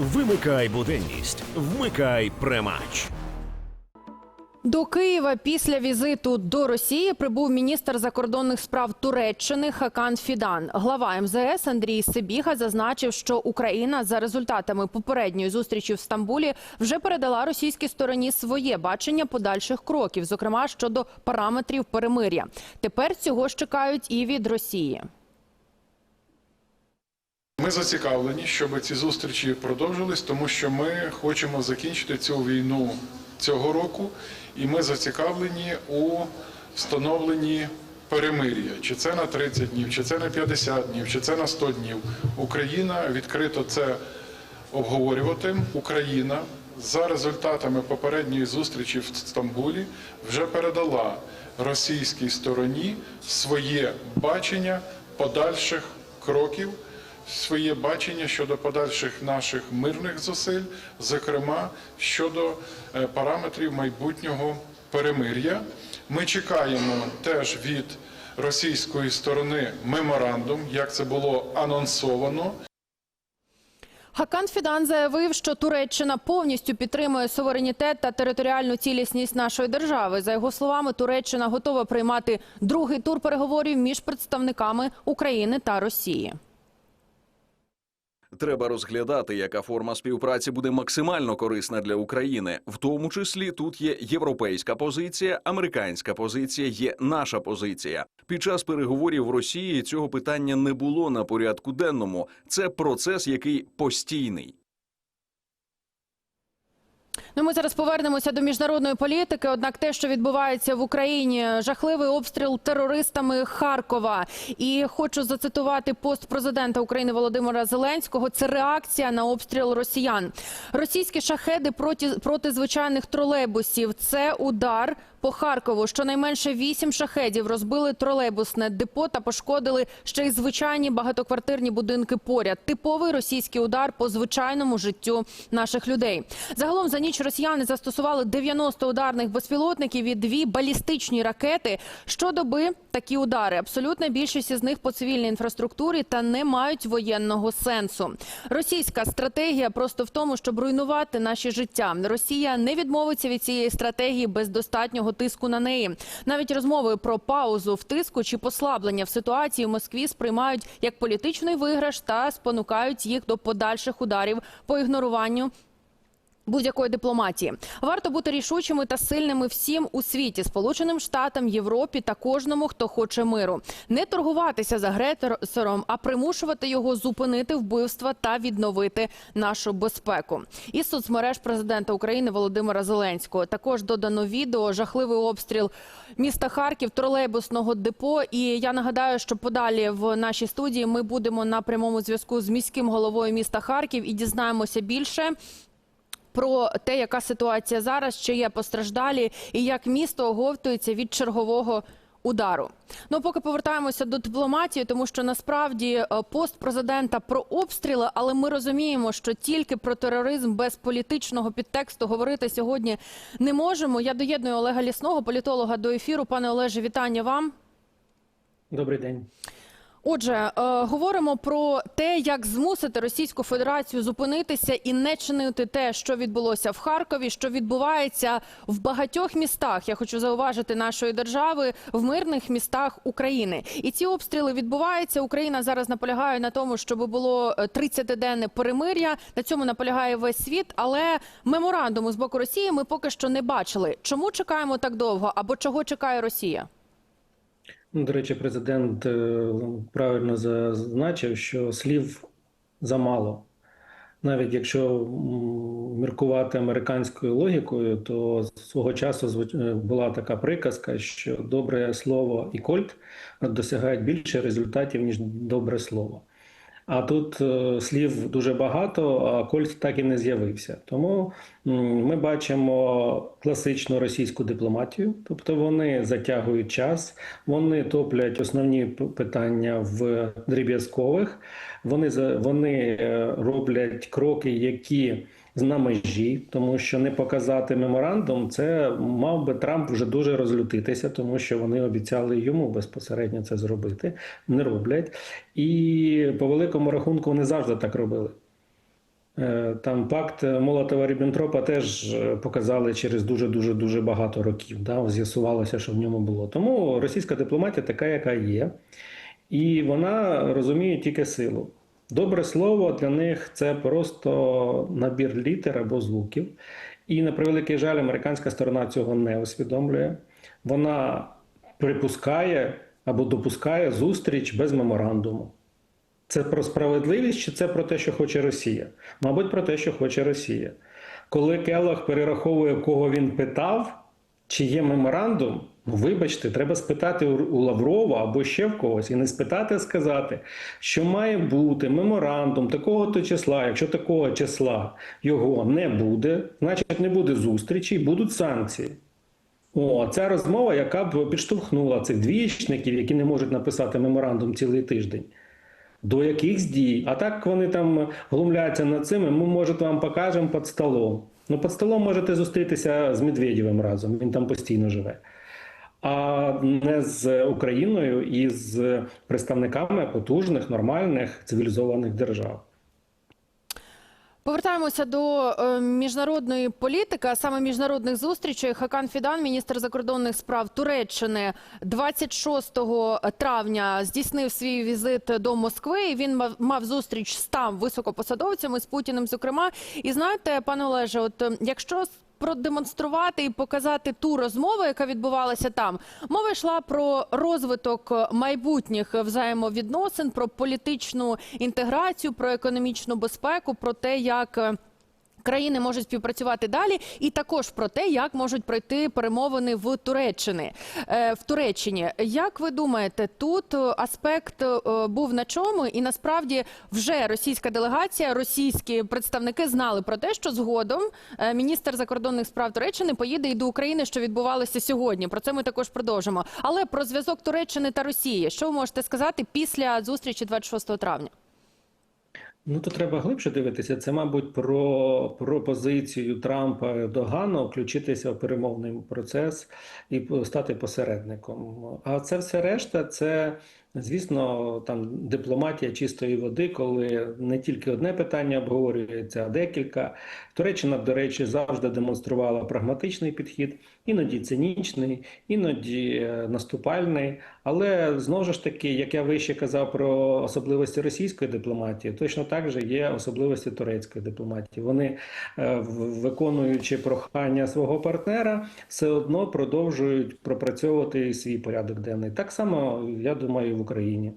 Вимикай буденність, вмикай премач. До Києва після візиту до Росії прибув міністр закордонних справ Туреччини Хакан Фідан. Глава МЗС Андрій Сибіга зазначив, що Україна за результатами попередньої зустрічі в Стамбулі вже передала російській стороні своє бачення подальших кроків, зокрема щодо параметрів перемир'я. Тепер цього ж чекають і від Росії. Ми зацікавлені, щоб ці зустрічі продовжились, тому що ми хочемо закінчити цю війну цього року, і ми зацікавлені у встановленні перемир'я. Чи це на 30 днів, чи це на 50 днів, чи це на 100 днів. Україна відкрито це обговорювати. Україна за результатами попередньої зустрічі в Стамбулі вже передала російській стороні своє бачення подальших кроків своє бачення щодо подальших наших мирних зусиль, зокрема щодо е, параметрів майбутнього перемир'я. Ми чекаємо теж від російської сторони меморандум, як це було анонсовано. Хакан Фідан заявив, що Туреччина повністю підтримує суверенітет та територіальну цілісність нашої держави. За його словами, Туреччина готова приймати другий тур переговорів між представниками України та Росії. Треба розглядати, яка форма співпраці буде максимально корисна для України. В тому числі тут є європейська позиція, американська позиція, є наша позиція. Під час переговорів в Росії цього питання не було на порядку денному. Це процес, який постійний. Ну, ми зараз повернемося до міжнародної політики. Однак, те, що відбувається в Україні, жахливий обстріл терористами Харкова. І хочу зацитувати пост президента України Володимира Зеленського. Це реакція на обстріл росіян. Російські шахеди проти, проти звичайних тролейбусів. Це удар по Харкову. Щонайменше вісім шахедів розбили тролейбусне депо та пошкодили ще й звичайні багатоквартирні будинки поряд. Типовий російський удар по звичайному життю наших людей. Загалом за ніч росіяни застосували 90 ударних безпілотників і дві балістичні ракети. Щодоби такі удари. Абсолютна більшість із них по цивільній інфраструктурі та не мають воєнного сенсу. Російська стратегія просто в тому, щоб руйнувати наші життя. Росія не відмовиться від цієї стратегії без достатнього тиску на неї. Навіть розмови про паузу в тиску чи послаблення в ситуації в Москві сприймають як політичний виграш та спонукають їх до подальших ударів по ігноруванню будь-якої дипломатії. Варто бути рішучими та сильними всім у світі, Сполученим Штатам, Європі та кожному, хто хоче миру. Не торгуватися з агресором, а примушувати його зупинити вбивства та відновити нашу безпеку. Із соцмереж президента України Володимира Зеленського також додано відео жахливий обстріл міста Харків, тролейбусного депо. І я нагадаю, що подалі в нашій студії ми будемо на прямому зв'язку з міським головою міста Харків і дізнаємося більше про те, яка ситуація зараз, чи є постраждалі, і як місто оговтується від чергового удару. Ну, поки повертаємося до дипломатії, тому що насправді е, пост президента про обстріли, але ми розуміємо, що тільки про тероризм без політичного підтексту говорити сьогодні не можемо. Я доєдную Олега Лісного, політолога, до ефіру. Пане Олеже, вітання вам. Добрий день. Отже, е, говоримо про те, як змусити Російську Федерацію зупинитися і не чинити те, що відбулося в Харкові, що відбувається в багатьох містах. Я хочу зауважити нашої держави в мирних містах України. І ці обстріли відбуваються. Україна зараз наполягає на тому, щоб було 30-денне перемир'я. На цьому наполягає весь світ. Але меморандуму з боку Росії ми поки що не бачили. Чому чекаємо так довго або чого чекає Росія? Ну, До речі, президент е, правильно зазначив, що слів замало. Навіть якщо міркувати американською логікою, то свого часу е, була така приказка, що добре слово і кольт досягають більше результатів, ніж добре слово. А тут е, слів дуже багато, а кольт так і не з'явився. Тому ми бачимо класичну російську дипломатію, тобто вони затягують час, вони топлять основні питання в дріб'язкових, вони вони е, роблять кроки, які на межі, тому що не показати меморандум, це мав би Трамп вже дуже розлютитися, тому що вони обіцяли йому безпосередньо це зробити, не роблять. І по великому рахунку вони завжди так робили. Е, Там пакт Молотова Ріббентропа теж е, показали через дуже дуже дуже багато років. Да? З'ясувалося, що в ньому було. Тому російська дипломатія така, яка є, і вона розуміє тільки силу. Добре слово для них це просто набір літер або звуків. І на превеликий жаль, американська сторона цього не усвідомлює. Вона припускає або допускає зустріч без меморандуму. Це про справедливість чи це про те, що хоче Росія? Мабуть, про те, що хоче Росія. Коли Келлог перераховує, кого він питав, чи є меморандум, ну вибачте, треба спитати у Лаврова або ще в когось, і не спитати, а сказати, що має бути меморандум такого-то числа. Якщо такого числа його не буде, значить не буде зустрічі будуть санкції. О, ця розмова, яка б підштовхнула цих двічників, які не можуть написати меморандум цілий тиждень. До якихось дій. А так вони там глумляться над цим, і ми, може, вам покажемо під столом. Ну, під столом можете зустрітися з Медведєвим разом, він там постійно живе. А не з Україною і з представниками потужних, нормальних, цивілізованих держав. Повертаємося до е, міжнародної політики, а саме міжнародних зустрічей. Хакан Фідан, міністр закордонних справ Туреччини, 26 травня здійснив свій візит до Москви. і Він мав, зустріч з там високопосадовцями з Путіним. Зокрема, і знаєте, пане Олеже, от е, якщо продемонструвати і показати ту розмову, яка відбувалася там. Мова йшла про розвиток майбутніх взаємовідносин, про політичну інтеграцію, про економічну безпеку, про те, як. Країни можуть співпрацювати далі, і також про те, як можуть пройти перемовини в Туреччині. Е, в Туреччині. Як ви думаєте, тут е, аспект е, був на чому, і насправді вже російська делегація, російські представники знали про те, що згодом міністр закордонних справ Туреччини поїде і до України, що відбувалося сьогодні. Про це ми також продовжимо. Але про зв'язок Туреччини та Росії, що ви можете сказати після зустрічі 26 травня? Ну, то треба глибше дивитися. Це, мабуть, про пропозицію Трампа Догану включитися в перемовний процес і стати посередником. А це все решта, це, звісно, там дипломатія чистої води, коли не тільки одне питання обговорюється, а декілька. Туреччина, до речі, завжди демонструвала прагматичний підхід, іноді цинічний, іноді е, наступальний. Але знову ж таки, як я вище казав про особливості російської дипломатії, точно так же є особливості турецької дипломатії. Вони, е, виконуючи прохання свого партнера, все одно продовжують пропрацьовувати свій порядок денний. Так само, я думаю, в Україні.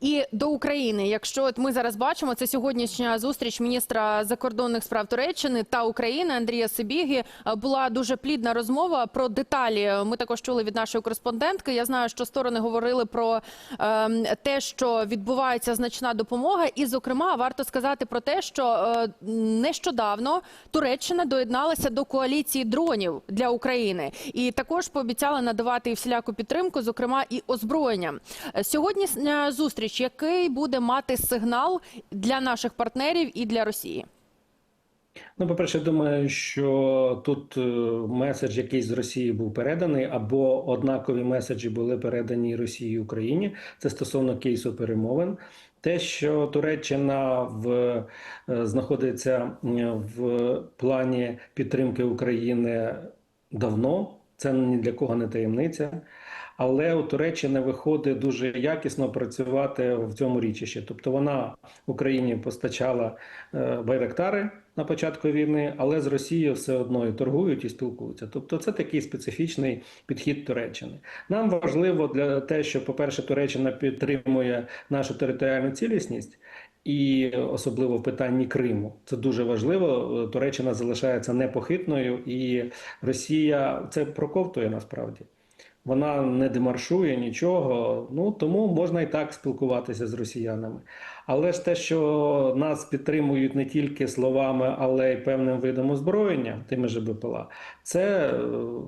І до України, якщо от ми зараз бачимо, це сьогоднішня зустріч міністра закордонних справ Туреччини та України Андрія Сибіги. Е, Була дуже плідна розмова про деталі. Ми також чули від нашої кореспондентки. Я знаю, що сторони говорили про ем, те, що відбувається значна допомога, і, зокрема, варто сказати про те, що е, нещодавно Туреччина доєдналася до коаліції дронів для України, і також пообіцяла надавати всіляку підтримку, зокрема і озброєння. Е, Сьогоднішня зустріч, який буде мати сигнал для наших партнерів і для Росії? Ну, по-перше, думаю, що тут е, меседж якийсь з Росії був переданий, або однакові меседжі були передані Росії і Україні. Це стосовно кейсу перемовин. Те, що Туреччина в, е, знаходиться е, в плані підтримки України давно, це ні для кого не таємниця. Але у Туреччини виходить дуже якісно працювати в цьому річищі. Тобто вона Україні постачала е, байрактари на початку війни, але з Росією все одно і торгують і спілкуються. Тобто, це такий специфічний підхід Туреччини. Нам важливо для те, що, по-перше, Туреччина підтримує нашу територіальну цілісність. І особливо в питанні Криму це дуже важливо. Туреччина залишається непохитною, і Росія це проковтує насправді. Вона не демаршує нічого, ну тому можна і так спілкуватися з росіянами. Але ж те, що нас підтримують не тільки словами, але й певним видом озброєння, тими же БПЛА, це е,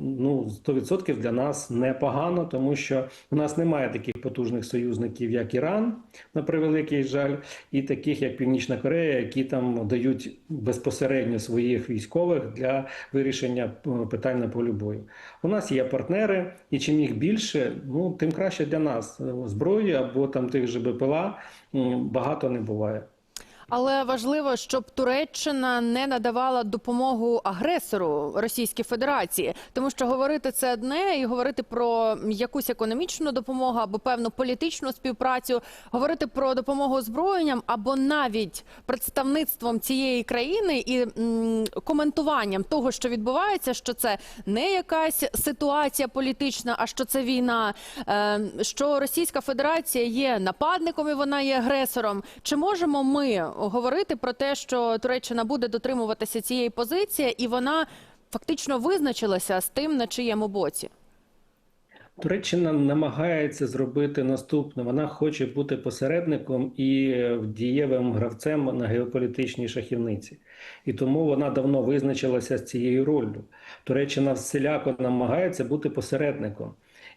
ну 100% для нас непогано, тому що у нас немає таких потужних союзників, як Іран, на превеликий жаль, і таких як Північна Корея, які там дають безпосередньо своїх військових для вирішення е, питань на полі бою. У нас є партнери, і чим їх більше, ну тим краще для нас. Зброї або там тих же БПЛА м, багато не буває. Але важливо, щоб Туреччина не надавала допомогу агресору Російській Федерації, тому що говорити це одне, і говорити про якусь економічну допомогу або певну політичну співпрацю, говорити про допомогу озброєнням або навіть представництвом цієї країни і м, коментуванням того, що відбувається, що це не якась ситуація політична, а що це війна, е, що Російська Федерація є нападником і вона є агресором. Чи можемо ми говорити про те, що Туреччина буде дотримуватися цієї позиції, і вона фактично визначилася з тим, на чиєму боці? Туреччина намагається зробити наступне. Вона хоче бути посередником і дієвим гравцем на геополітичній шахівниці, і тому вона давно визначилася з цією роллю. Туреччина всіляко намагається бути посередником.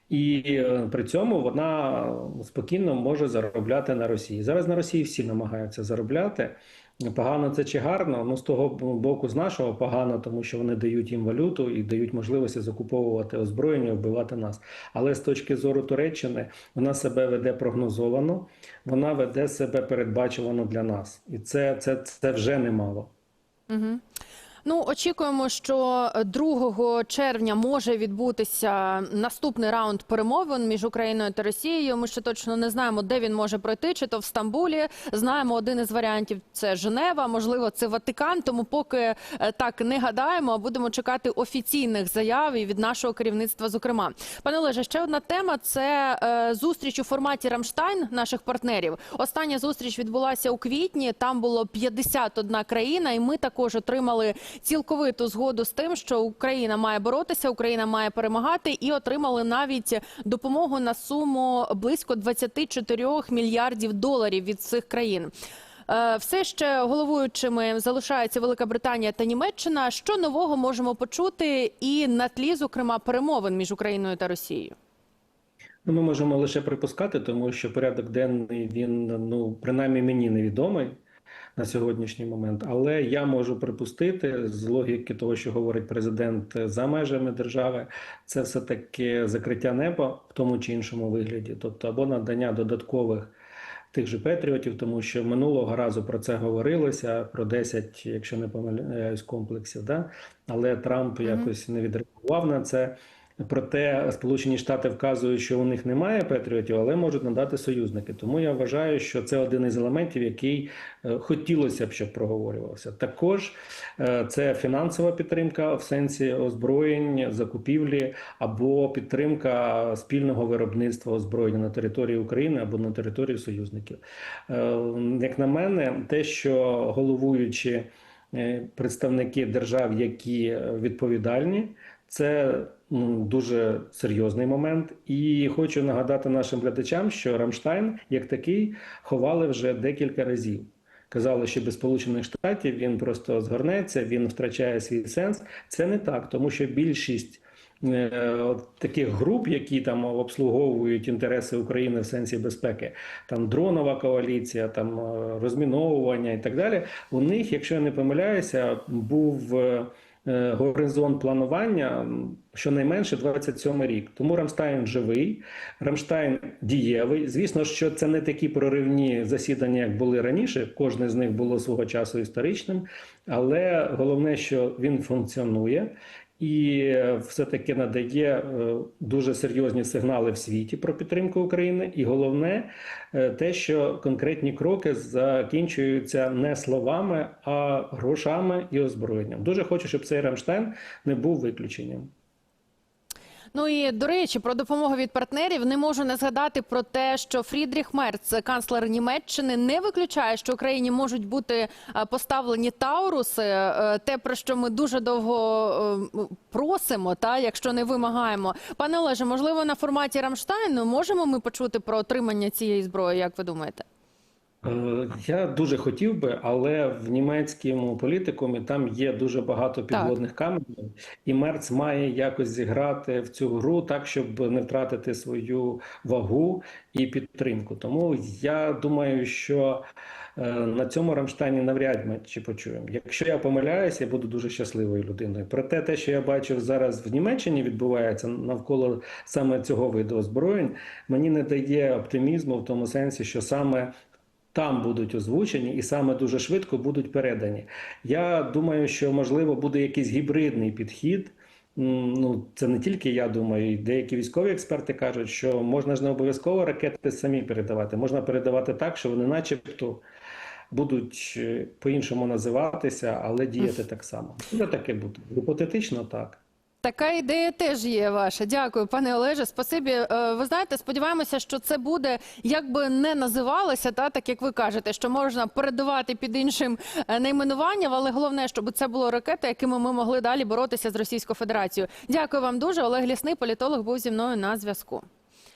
І е, при цьому вона спокійно може заробляти на Росії. Зараз на Росії всі намагаються заробляти. Погано це чи гарно? Ну з того боку, з нашого погано, тому що вони дають їм валюту і дають можливості закуповувати озброєння, вбивати нас. Але з точки зору Туреччини вона себе веде прогнозовано, вона веде себе передбачувано для нас, і це, це, це вже немало. Угу. Ну, очікуємо, що 2 червня може відбутися наступний раунд перемовин між Україною та Росією. Ми ще точно не знаємо, де він може пройти, чи то в Стамбулі. Знаємо один із варіантів це Женева, можливо, це Ватикан. Тому поки е, так не гадаємо, а будемо чекати офіційних заяв і від нашого керівництва. Зокрема, пане Олеже, ще одна тема це е, зустріч у форматі Рамштайн наших партнерів. Остання зустріч відбулася у квітні. Там було 51 країна, і ми також отримали цілковиту згоду з тим, що Україна має боротися, Україна має перемагати, і отримали навіть допомогу на суму близько 24 мільярдів доларів від цих країн. Е, Все ще головуючими залишаються Велика Британія та Німеччина. Що нового можемо почути і на тлі, зокрема, перемовин між Україною та Росією? Ну, ми можемо лише припускати, тому що порядок денний він ну принаймні мені невідомий на сьогоднішній момент. Але я можу припустити з логіки того, що говорить президент за межами держави, це все таки закриття неба в тому чи іншому вигляді, тобто або надання додаткових. Тих же Петріотів, тому що минулого разу про це говорилося про 10, якщо не помиляюсь, комплексів. Да? Але Трамп якось не відреагував на це. Проте Сполучені Штати вказують, що у них немає Петріотів, але можуть надати союзники. Тому я вважаю, що це один із елементів, який е, хотілося б, щоб проговорювався. Також е, це фінансова підтримка в сенсі озброєнь, закупівлі або підтримка спільного виробництва озброєння на території України або на території союзників. Е, Як на мене, те, що головуючі представники держав, які відповідальні. Це дуже серйозний момент, і хочу нагадати нашим глядачам, що Рамштайн як такий ховали вже декілька разів. Казали, що без Сполучених Штатів він просто згорнеться, він втрачає свій сенс. Це не так, тому що більшість е, от таких груп, які там обслуговують інтереси України в сенсі безпеки, там дронова коаліція, там е, розміновування і так далі. У них, якщо я не помиляюся, був. е, Горизонт планування щонайменше 27 рік. Тому Рамштайн живий, Рамштайн дієвий. Звісно, що це не такі проривні засідання, як були раніше. Кожне з них було свого часу історичним, але головне, що він функціонує. І все-таки надає е, дуже серйозні сигнали в світі про підтримку України. І головне е, те, що конкретні кроки закінчуються не словами, а грошами і озброєнням. Дуже хочу, щоб цей Рамштайн не був виключенням. Ну і до речі, про допомогу від партнерів не можу не згадати про те, що Фрідріх Мерц, канцлер Німеччини, не виключає, що Україні можуть бути е, поставлені Тауруси. е, Те про що ми дуже довго е, просимо, та якщо не вимагаємо. Пане Олеже, можливо, на форматі Рамштайну можемо ми почути про отримання цієї зброї? Як ви думаєте? Е, Я дуже хотів би, але в німецькому політикумі там є дуже багато підводних каменів, і Мерц має якось зіграти в цю гру так, щоб не втратити свою вагу і підтримку. Тому я думаю, що е, на цьому Рамштайні навряд ми чи почуємо. Якщо я помиляюся, я буду дуже щасливою людиною. Проте те, що я бачив зараз в Німеччині, відбувається навколо саме цього виду озброєнь, мені не дає оптимізму в тому сенсі, що саме там будуть озвучені і саме дуже швидко будуть передані. Я думаю, що можливо буде якийсь гібридний підхід. Ну, це не тільки я думаю, і деякі військові експерти кажуть, що можна ж не обов'язково ракети самі передавати. Можна передавати так, що вони, начебто, будуть е, по-іншому називатися, але діяти так само. Це таке буде. Гіпотетично так. Така ідея теж є ваша. Дякую, пане Олеже. Спасибі. Е, Ви знаєте, сподіваємося, що це буде як би не називалося, та так як ви кажете, що можна передавати під іншим е, найменуванням, але головне, щоб це було ракети, якими ми могли далі боротися з Російською Федерацією. Дякую вам дуже. Олег Лісний, політолог, був зі мною на зв'язку.